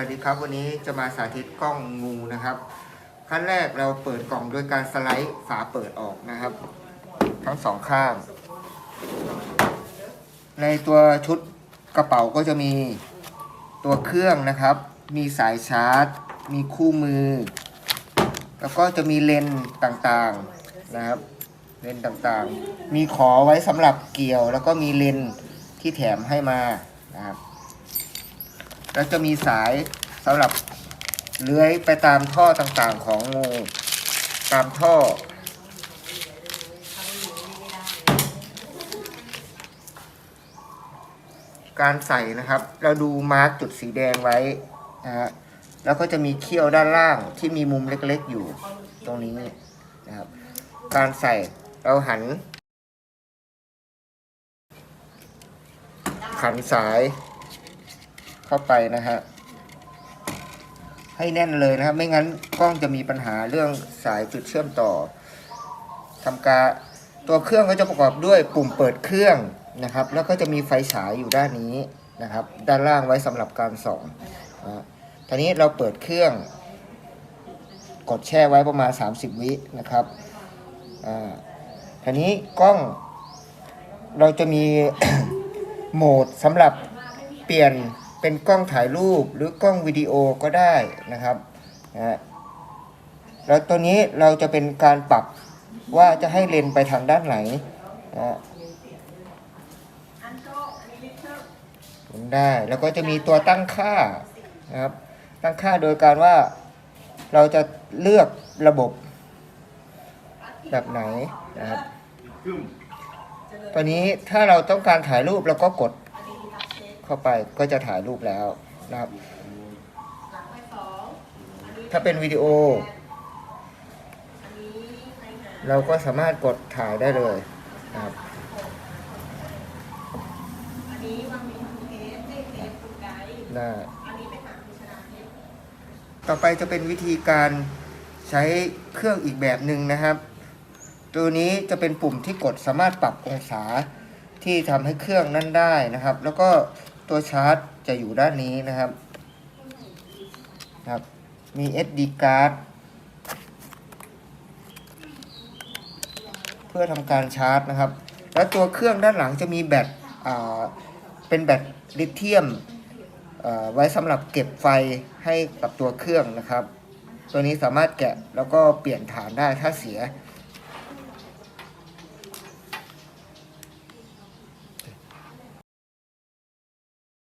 วัสดีครับ วันนี้จะมาสาธิตกล้องงูนะครับขั้นแรกเราเปิดกล่องโดยการสไลด์ฝาเปิดออกนะครับ ทั้งสองข้าง ในตัวชุดกระเป๋าก็จะมีตัวเครื่องนะครับ มีสายชาร์จ มีคู่มือ แล้วก็จะมีเลนต่างๆนะครับ เลนต่างๆ มีขอไว้สำหรับเกี่ยว แล้วก็มีเลนที่แถมให้มานะครับ แล้วจะมีสายสำหรับเลื้อยไปตามท่อต่างๆของงู ตามท่อ การใส่นะครับ เราดูมาร์กจุดสีแดงไว้นะฮะแล้วก็จะมีเขี้ยวด้านล่างที่มีมุมเล็กๆอยู่ตรงนี้นะครับ การใส่เราหัน ขันสาย เข้าไปนะฮะให้แน่นเลยนะครับ ไม่งั้นกล้องจะมีปัญหาเรื่องสายจุดเชื่อมต่อทำการตัวเครื่องก็จะประกอบด้วยปุ่มเปิดเครื่องนะครับ แล้วก็จะมีไฟฉายอยู่ด้านนี้นะครับ ด้านล่างไว้สำหรับการส่องนะทีนี้เราเปิดเครื่อง กดแช่ไว้ประมาณ 30 วินะครับอ่าทีนี้กล้อง เราจะมีโหมดสำหรับเปลี่ยน เป็นกล้องถ่ายรูปหรือกล้องวิดีโอก็ได้นะครับนะฮะแล้วตัวนี้เราจะเป็นการปรับว่าจะให้เลนส์ไปทางด้านไหนนะฮะหมุนได้แล้วก็จะมีตัวตั้งค่านะครับ ตั้งค่าโดยการว่าเราจะเลือกระบบแบบไหนนะครับตัวนี้ถ้าเราต้องการถ่ายรูปเราก็กด เข้าไปก็จะถ่ายรูปแล้วนะครับ ถ้าเป็นวิดีโอ เราก็สามารถกดถ่ายได้เลยนะครับอันนี้วางมีเทปได้เทปคุณไกด์ได้อันนี้ไปหาคุณชนะเทปต่อไปจะเป็นวิธีการใช้เครื่องอีกแบบหนึ่งนะครับ ตัวนี้จะเป็นปุ่มที่กดสามารถปรับองศาที่ทำให้เครื่องนั่นได้นะครับ แล้วก็ ตัวชาร์จจะอยู่ด้านนี้นะครับครับ มี SD card เพื่อทำการชาร์จนะครับ แล้วตัวเครื่องด้านหลังจะมีแบตอ่าเป็นแบตลิเธียมอ่อไว้สำหรับเก็บไฟให้กับตัวเครื่องนะครับ ตัวนี้สามารถแกะแล้วก็เปลี่ยนฐานได้ถ้าเสีย